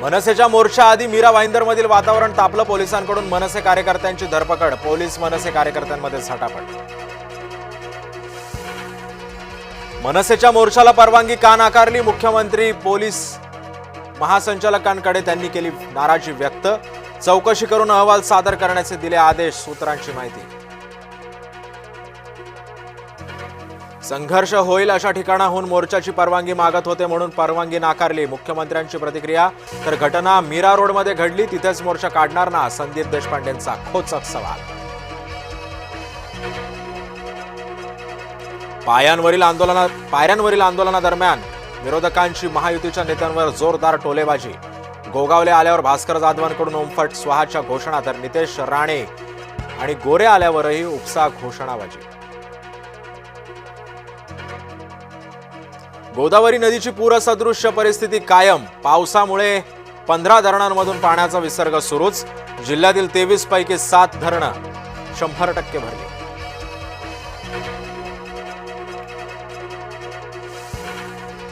मनसेच्या मोर्चा आधी मीरा भाईंदरमधील वातावरण तापलं पोलिसांकडून. मनसे कार्यकर्त्यांची धरपकड. पोलीस मनसे कार्यकर्त्यांमध्ये झटापट मनसेच्या मोर्चाला परवानगी का नाकारली मुख्यमंत्री पोलीस महासंचालकांकडे त्यांनी केली नाराजी व्यक्त. चौकशी करून अहवाल सादर करण्याचे दिले आदेश सूत्रांची माहिती. संघर्ष होईल अशा ठिकाणाहून मोर्चाची परवानगी मागत होते म्हणून परवानगी नाकारली. मुख्यमंत्र्यांची प्रतिक्रिया तर घटना मीरा रोडमध्ये घडली तिथेच मोर्चा काढणार ना? संदीप देशपांडेंचा खोचक सवाल. पायांवरील आंदोलना पायऱ्यांवरील आंदोलनादरम्यान विरोधकांची महायुतीच्या नेत्यांवर जोरदार टोलेबाजी. गोगावले आल्यावर भास्कर जाधवांकडून ओमफट स्वाहाच्या घोषणा तर नितेश राणे आणि गोरे आल्यावरही उपसा घोषणाबाजी. गोदावरी नदीची पूरसदृश्य परिस्थिती कायम. पावसामुळे पंधरा धरणांमधून पाण्याचा विसर्ग सुरूच. जिल्ह्यातील तेवीस पैकी सात धरणं शंभर टक्के भरली.